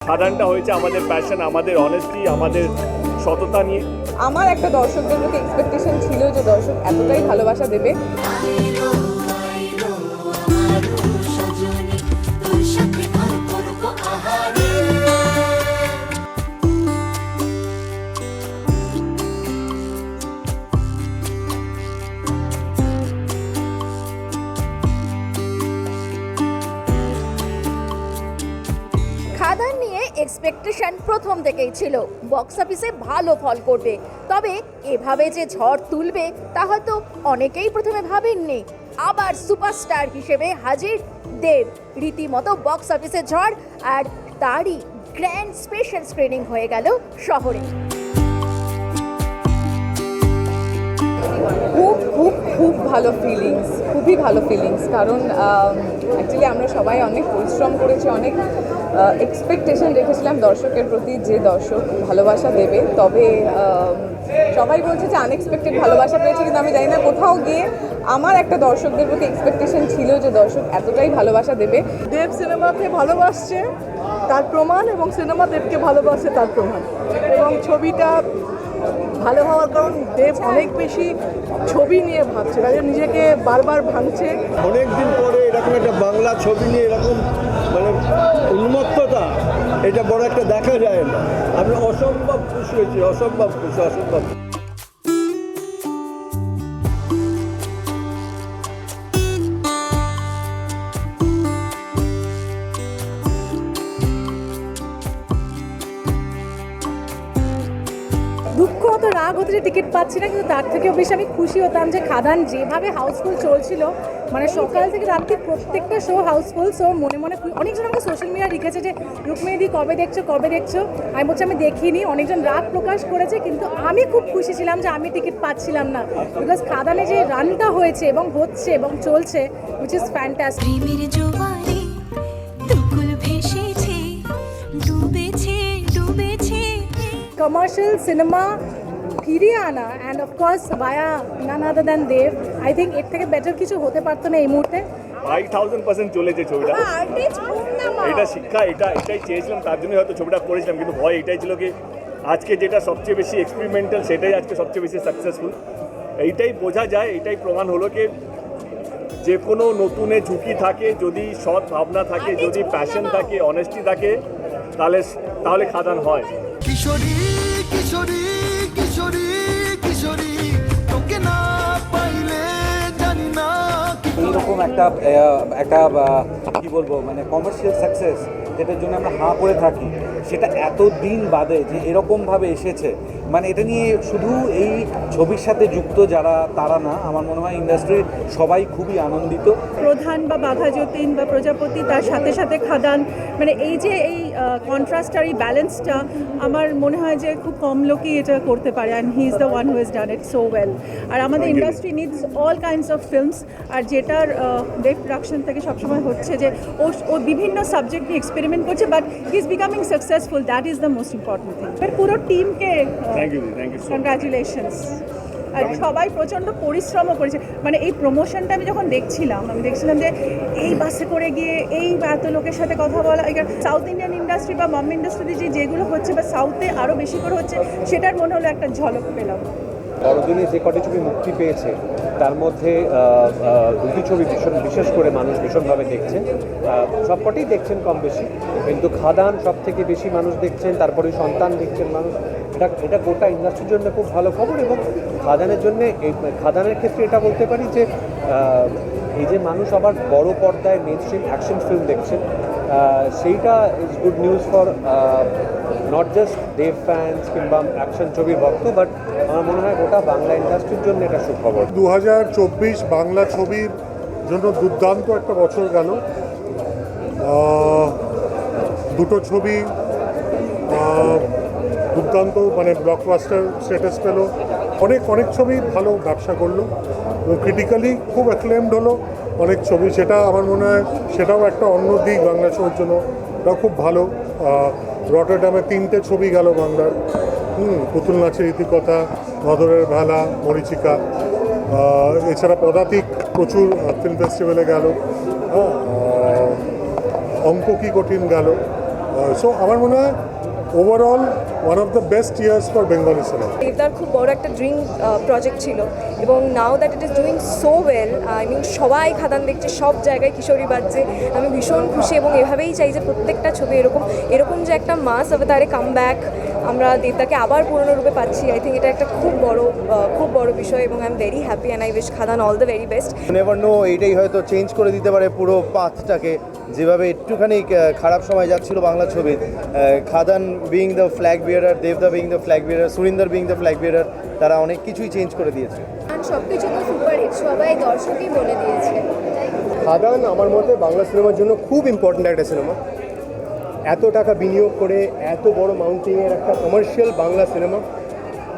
খাদানটা হয়েছে আমাদের প্যাশন আমাদের অনেস্টি আমাদের সততা নিয়ে। আমার একটা দর্শকদের মধ্যে এক্সপেকটেশন ছিল যে দর্শক এতটাই ভালোবাসা দেবে। এক্সপেকটেশন প্রথম থেকেই ছিল। বক্স অফিসে ভালো ফল করবে। তবে এভাবে যে ঝড় তুলবে, তা হয়তো অনেকেই প্রথমে ভাবেননি। আবার সুপারস্টার হিসেবে হাজির। দেব রীতিমতো বক্স অফিসে ঝড় আর তারই গ্র্যান্ড স্পেশাল স্ক্রিনিং হয়ে গেল শহরে। খুব খুব খুব ভালো ফিলিংস খুবই ভালো ফিলিংস কারণ অ্যাকচুয়ালি আমরা সবাই অনেক পরিশ্রম করেছি, অনেক এক্সপেকটেশন রেখেছিলাম দর্শকের প্রতি যে দর্শক ভালোবাসা দেবে। তবে সবাই বলছে যে আনএক্সপেক্টেড ভালোবাসা পেয়েছে, কিন্তু আমি জানি না কোথাও গিয়ে আমার একটা দর্শকদের প্রতি এক্সপেকটেশন ছিল যে দর্শক এতটাই ভালোবাসা দেবে। দেব সিনেমাকে ভালোবাসছে, তার প্রমাণ, এবং সিনেমা দেবকে ভালোবাসে তার প্রমাণ। এবং ছবিটা ভালো হওয়ার কারণ দেব অনেক বেশি ছবি নিয়ে ভাবছে তাদের নিজেকে বারবার ভাঙছে। অনেক দিন পরে এরকম একটা বাংলা ছবি নিয়ে এরকম মানে উন্মত্ততা, এটা বড় একটা দেখা যায় না। আমি অসম্ভব খুশি হয়েছি, অসম্ভব খুশি, অসম্ভব দুঃখ হতো, রাগ হতো যে টিকিট পাচ্ছি না, কিন্তু তার থেকেও বেশি আমি খুশি হতাম যে খাদান যেভাবে হাউসফুল চলছিল মানে সকাল থেকে রাত্রি প্রত্যেকটা শো হাউসফুল সো মনে মনে অনেকজন আমাকে সোশ্যাল মিডিয়া লিখেছে যে রুকমেদি কবে দেখছ কবে দেখছ? আমি বলছি, আমি দেখিনি। অনেকজন রাগ প্রকাশ করেছে, কিন্তু আমি খুব খুশি ছিলাম যে আমি টিকিট পাচ্ছিলাম না। বিকজ খাদানে যে রানটা হয়েছে এবং হচ্ছে এবং চলছে which is fantastic commercial cinema ফিরিয়ে আনা and of course via none other than Dev I think এর থেকে বেটার কিছু হতে পারতো না এই মুহূর্তে। ফাইভ থাউজেন্ড পার্সেন্ট চলেছে ছবিটা। এটা শিক্ষা এটা এটাই চেয়েছিলাম তার জন্যই হয়তো ছবিটা করেছিলাম কিন্তু ভয় এটাই ছিল কি আজকে যেটা সবচেয়ে বেশি এক্সপেরিমেন্টাল সেটাই আজকে সবচেয়ে বেশি সাকসেসফুল এইটাই বোঝা যায় এটাই প্রমাণ হলো কি যে কোনো নতুনে ঝুঁকি থাকে যদি সৎ ভাবনা থাকে যদি প্যাশন থাকে অনেস্টি থাকে তাহলে তাহলে খাদান হয়। কিশোরী কিশোরী কি এইরকম একটা একটা কী কি বলব মানে কমার্শিয়াল সাকসেস যেটার জন্য আমরা হাঁ করে থাকি, সেটা এত দিন বাদে যে এরকমভাবে এসেছে মানে এটা নিয়ে শুধু এই ছবির সাথে যুক্ত যারা তারা না আমার মনে হয় ইন্ডাস্ট্রির সবাই খুবই আনন্দিত। প্রধান বা বাঘা যতীন বা প্রজাপতি তার সাথে সাথে খাদান মানে এই যে এই কন্ট্রাস্ট আর এই ব্যালেন্সটা আমার মনে হয় যে খুব কম লোকই এটা করতে পারে and he is the one who is done it so well আর আমাদের industry needs all kinds of films আর যেটার দেব প্রোডাকশন থেকে সবসময় হচ্ছে যে ও ও বিভিন্ন সাবজেক্ট নিয়ে এক্সপেরিমেন্ট করছে but he is becoming successful that is the most important thing পুরো টিমকে thank you thank you congratulations আর সবাই প্রচণ্ড পরিশ্রমও করেছে। মানে এই প্রমোশনটা আমি যখন দেখছিলাম, আমি দেখছিলাম যে এই বাসে করে গিয়ে এই এত লোকের সাথে কথা বলা সাউথ ইন্ডিয়ান ইন্ডাস্ট্রি বা বম্বে ইন্ডাস্ট্রিতে যে যেগুলো হচ্ছে বা সাউথে আরও বেশি করে হচ্ছে, সেটার মনে হলো একটা ঝলক পেলাম। বড়দিনে যে কটি ছবি মুক্তি পেয়েছে, তার মধ্যে দুটি ছবি ভীষণ, বিশেষ করে মানুষ ভীষণভাবে দেখছেন। সবকটিই দেখছেন কম বেশি। কিন্তু খাদান সব থেকে বেশি মানুষ দেখছেন, তারপরে সন্তান দেখছেন মানুষ। এটা এটা গোটা ইন্ডাস্ট্রির জন্য খুব ভালো খবর এবং খাদানের জন্য খাদানের ক্ষেত্রে এটা বলতে পারি যে এই যে মানুষ আবার বড় পর্দায় মেন স্ট্রিম অ্যাকশন ফিল্ম দেখছেন সেইটা is good news for not just Dev fans কিংবা অ্যাকশন ছবির ভক্ত বাট আমার মনে হয় গোটা বাংলা ইন্ডাস্ট্রির জন্য এটা সুখবর। দু হাজার চব্বিশ বাংলা ছবির জন্য দুর্দান্ত একটা বছর গেল। দুটো ছবি দুর্দান্ত মানে ব্লকবাস্টার স্ট্যাটাস পেল। অনেক অনেক ছবি ভালো ব্যবসা করল। ক্রিটিক্যালি খুব অ্যাক্লেমড হলো। অনেক ছবি। সেটা আমার মনে হয় সেটাও একটা অন্য দিক বাংলা ছবির জন্য। ওটাও খুব ভালো। রটারডামে তিনটে ছবি গেল বাংলার। হুম পুতুল নাচের ইতিকথা নদরের ভেলা মরিচিকা। এছাড়া পদাতিক প্রচুর ফিল্ম ফেস্টিভ্যালে গেল। হ্যাঁ, অঙ্ক কি কঠিন গেল। সো আমার মনে হয় overall one of the best years for Bengali cinema দেবদার খুব বড় একটা ড্রিম প্রজেক্ট ছিল। এবং now that it is doing so well I mean সবাই খাদান দেখছে সব জায়গায় কিশোরী বাজছে। আমি ভীষণ খুশি এবং এভাবেই চাই যে প্রত্যেকটা ছবি এরকম এরকম যে একটা মাস অবতারে কাম ব্যাক আমরা দেবদাকে আবার পুরনো রূপে পাচ্ছি। আই থিঙ্ক এটা একটা খুব বড় আহ, খুব বড় বিষয় এবং I am very happy and I wish Khadaan all the very best never know এইটাই হয়তো চেঞ্জ করে দিতে পারে পুরো পাথটাকে যেভাবে একটুখানি আহ, খারাপ সময় যাচ্ছিল বাংলা ছবির Khadaan being the flag bearer দেবদা being the flag bearer Surinder being the flag bearer তারা অনেক কিছুই চেঞ্জ করে দিয়েছে। সব কিছু তো সুপারহিট সবাই দর্শকই বলে দিয়েছে। খাদান আমার মতে বাংলা সিনেমার জন্য খুব ইম্পর্ট্যান্ট একটা সিনেমা। এত টাকা বিনিয়োগ করে এত বড় মাউন্টিংয়ের একটা কমার্শিয়াল বাংলা সিনেমা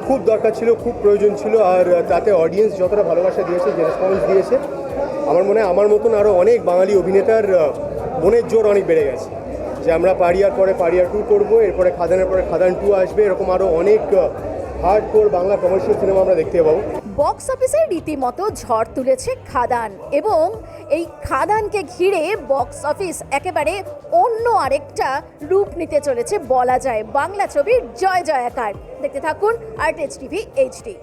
খুব দরকার ছিল খুব প্রয়োজন ছিল আর তাতে অডিয়েন্স যতটা ভালোবাসা দিয়েছে যে রেসপন্স দিয়েছে আমার মনে হয় আমার মতন আরও অনেক বাঙালি অভিনেতার মনের জোর অনেক বেড়ে গেছে। যে আমরা পারিয়ার পরে পারিয়ার টু করব, এরপরে খাদানের পরে খাদান টু আসবে, এরকম আরও অনেক hard core Bangla commercial cinema আমরা দেখতে পাবো। বক্স অফিসে রীতিমতো ঝড় তুলেছে খাদান এবং এই খাদানকে ঘিরে বক্স অফিস একেবারে অন্য আরেকটা রূপ নিতে চলেছে বলা যায়। বাংলা ছবির জয় জয়াকার। দেখতে থাকুন আর্টেজ টিভি এইচডি